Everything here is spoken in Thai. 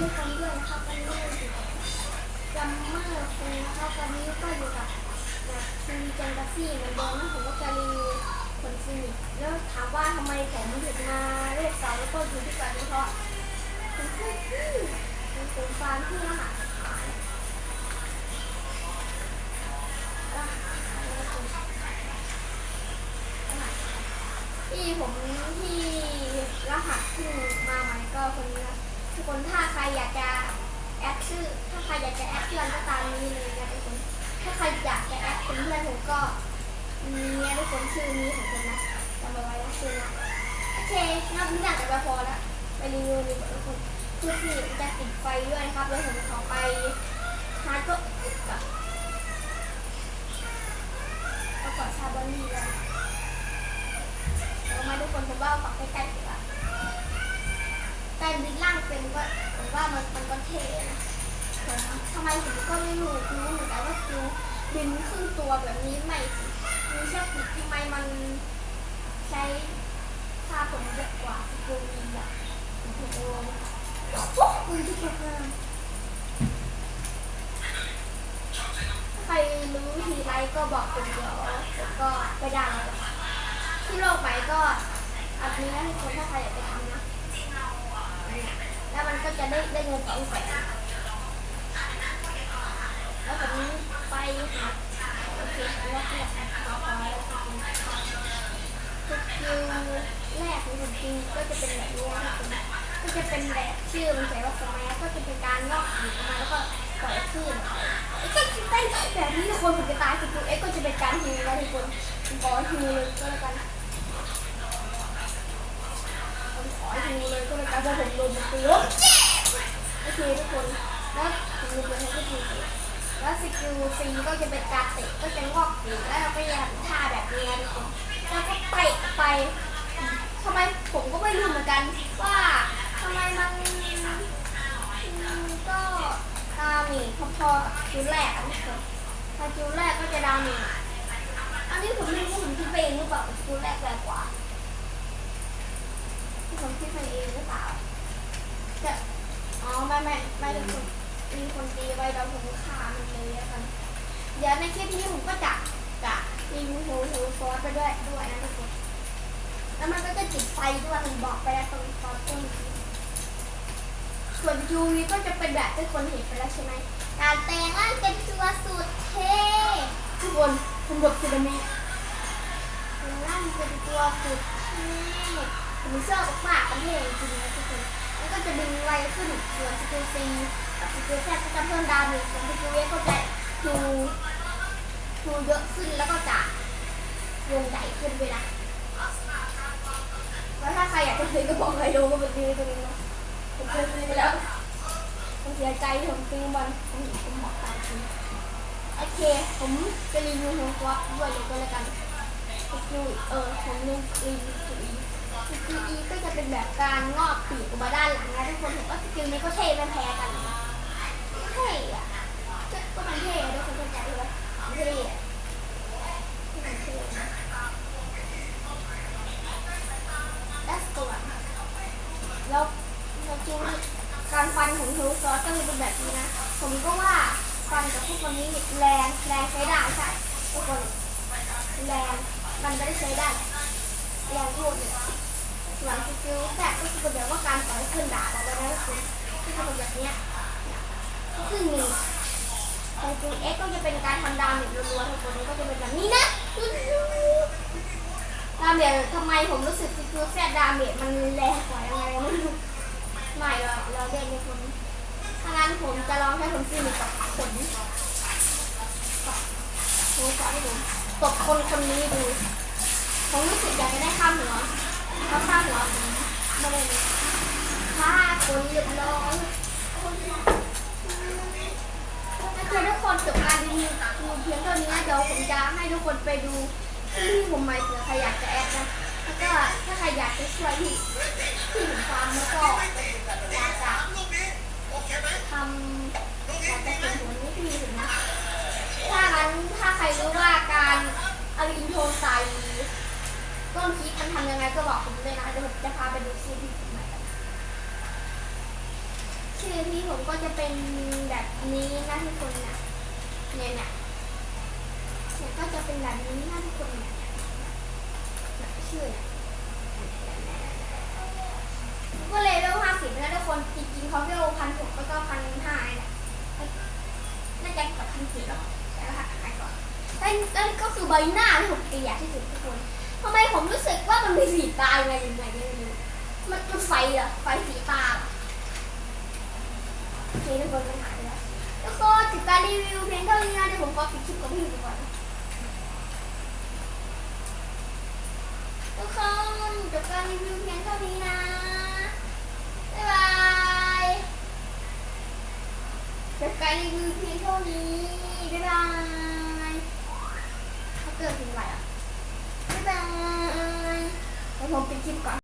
ทุกคนด้วยนะครับวันนี้อยู่กับจัมเมอร์คุงนะครับวันนี้ก็อยู่กับแบบทีวีจันทซี่เหมือนเดิมนะผมก็จะรีวิวผลฟินิกแล้วถามว่าทำไมผมถึงมาเลขสองแล้วก็อยู่ที่กันเพราะผมคือที่ผมเป็นฟาร์มที่รหัสขายรหัสขายแล้วก็รหัสที่ผมที่รหัสเพิ่มาใหม่ก็คนนี้นะ ทุกคนถ้าใครอยากจะแอดชื่อ ถ้าใครอยากจะแอดเพื่อนก็ตามนี้เลยนะทุกคน ถ้าใครอยากจะแอดเป็นเพื่อนผมก็มีเนี่ยทุกคนชื่อนี้ของผมนะจำเอาไว้นะชื่อนะโอเคนับอยากจะไปพอแล้วไปรีวิวดีกว่าทุกคนชื่อที่จะติดไฟด้วยนะครับแล้วผมขอไปฮาร์ดก็กับประกอบชาบอรี่เลยเอามาทุกคนผมว่าเอาฝักใกล้ๆดีกว่า การบินล่างเป็นก็ผมว่ามันมันก็เท่นะทำไมผมก็ไม่รู้รู้เหมือนกันว่าคือบินครึ่งตัวแบบนี้ไม่มีแค่ปีกทำไมมันใช้ค่าผมเยอะกว่าสกิลมีอะผมโอ้โหคุณที่เก็บเงินถ้าใครรู้ทีไรก็บอกเป็นเดี๋ยวผมก็ไปด่าที่โลกไปก็อันนี้นะทุกคนถ้าใครอยากไปทำนะ จะได้ได้เงินสองแสนแล้วแบบนี้ไปหาโอเคแล้วก็พออแล้วก็กินสกิลแรกของผมจริงก็จะเป็นแบบนี้นะคุณก็จะเป็นแบบชื่อมันเขียนว่าสมัยก็จะเป็นการงอกหินออกมาแล้วก็ปล่อยคลื่นไอ้ก็เต้นแบบนี้ทุกคนผมจะตายสกิลเอ็กก็จะเป็นการฮิวแล้วทุกคนผมขอฮิวเลยก็แล้วกันขอให้ดูเลยก็เลยการว่าผมโดนมันตีโอเคโอ เคทุกคนแล้วผมรู้เลยให้ดูแล้วสกิลซีก็จะเป็นการเตะก็จะงอกปีกแล้วเราก็จะทำท่าแบบนี้นะทุกคนแล้วก็เตะไปทำไมผมก็ไม่รู้เหมือนกันว่าทำไมมันก็ดาเมจพอๆกับคิวแรกอะทุกคนถ้าคิวแรกก็จะดาเมจอันนี้ผมไม่รู้ผมคิดไปเองหรือเปล่าคิวแรกแรงกว่าที่ผมคิดไปเองหรือเปล่า ไม่ไม่ไม่ได้คนมีคนตีไว้เราผมฆ่ามันเลยแล้วกันเดี๋ยวในคลิปนี้ผมก็จะจะรีวิวโฮโฮฟอสไปด้วยด้วยนะทุกคนแล้วมันก็จะติดไฟด้วยผมบอกไปแล้วตรงตอนต้นคลิปส่วนยูวีก็จะเป็นแบบที่คนเห็นไปแล้วใช่ไหมการแปลงร่างเป็นตัวสุดเท่ทุกคนผมบอกสึนามิแปลงร่างเป็นตัวสุดเท่ผมชอบมากๆประเทศ ขึ้นส่วนสกิลซีกับสกิลแซก็จะเพิ่มดาเมจส่วนสกิลเวก็จะดูดูเยอะขึ้นแล้วก็จะวงใหญ่ขึ้นด้วยนะแล้วถ้าใครอยากจะซื้อก็บอกใครดูก็ไปซื้อตัวนี้นะผมเคยซื้อไปแล้วผมเสียใจที่ผมซื้อมันผมผมบอกตามจริงโอเค ผมจะรีวิวหัวก๊อตด้วยเลยก็แล้วกันสกิลเออผมลืมรีวิว สกิลอีก็จะเป็นแบบการงอกปีกออกมาด้านหลังนะทุกคนผมว่าสกิลนี้ก็เท่ไม่แพ้กันนะเท่อะก็มันเท่ทุกคนเข้าใจไหมเท่อะมันเท่แล้วสกิลแล้วกิลการฟันของฮิวซอสก็จะเป็นแบบนี้นะ ผมก็ว่าฟันกับพวกคนนี้แรงแรงใช้ได้ใช่ทุกคนแรงมันไม่ได้ใช้ได้แรงพูดเลย ส่วนสกิลแทกก็คือแบบว่าการต่อยขึ้นดาบเอาไว้นะก็คือที่ทำแบบเนี้ยซึ่งมีแต่สกิลเอ็กก็จะเป็นการทำดาเมจรัวๆทุกคนก็จะเป็นแบบนี้นะดาเมจทำไมผมรู้สึกสกิลแทกดาเมจมันแรงกว่ายังไงไม่รู้ไม่เราเราเล่นในคนถ้างั้นผมจะลองให้ผมซีมิกับขนโชว์ก่อให้ผมตบคนคนนี้ดูผมรู้สึกอยากจะได้ข้ามหัว เพราข้ามหัวไม่ได้ฆ่าคนเรียบร้อยถ้าเจอทุกคนจบการรีวิวดูเพียงเท่านี้นะเดี๋ยวผมจะให้ทุกคนไปดูที่ผมหมายถึงใครอยากจะแอดนะ แล้วก็ถ้าใครอยากจะช่วยที่ที่ผมฟาร์มแล้วก็อยากจะทำอยากจะเป็นหัวนี้ที่ถึงนะ ถ้างั้นถ้าใครรู้ว่าการเอาอินโทรใส่ ต้นคลิปมันทำยังไงก็บอกผมด้วยนะเดี๋ยวผมจะพาไปดูชื่อที่ผมใหม่กันชื่อที่ผมก็จะเป็นแบบนี้นะทุกคนนะเนี่ยเนี่ยเนี่ยก็จะเป็นแบบนี้นะทุกคนเนี่ยเนี่ยชื่อเนี่ยก็เลยเวลห้าสิบแล้วทุกคนจริงๆเขาเวลพันหกแล้วก็พันห้าเนี่ยน่าจะกับพันสี่แล้วแต่ละหักหายก่อนแล้วแล้วก็คือใบหน้าที่ผมเกลียดที่สุดทุกคน ทำไมผมรู้สึกว่ามันมีสีตายังไงยังไงไม่รู้มันเป็นไฟอะไฟสีตาโอเคทุกคนมันหายแล้วแล้วก็ติดตามรีวิวเพลงเท่านี้นะเดี๋ยวผมขอปิดคลิปกับพี่ดูก่อนทุกคนติดตามรีวิวเพลงเท่านี้นะบ๊ายบายติดตามรีวิวเพลงเท่านี้บ๊ายบายเขาเกิดเพลงอะไรอะ แล้วผมปกิปก่อน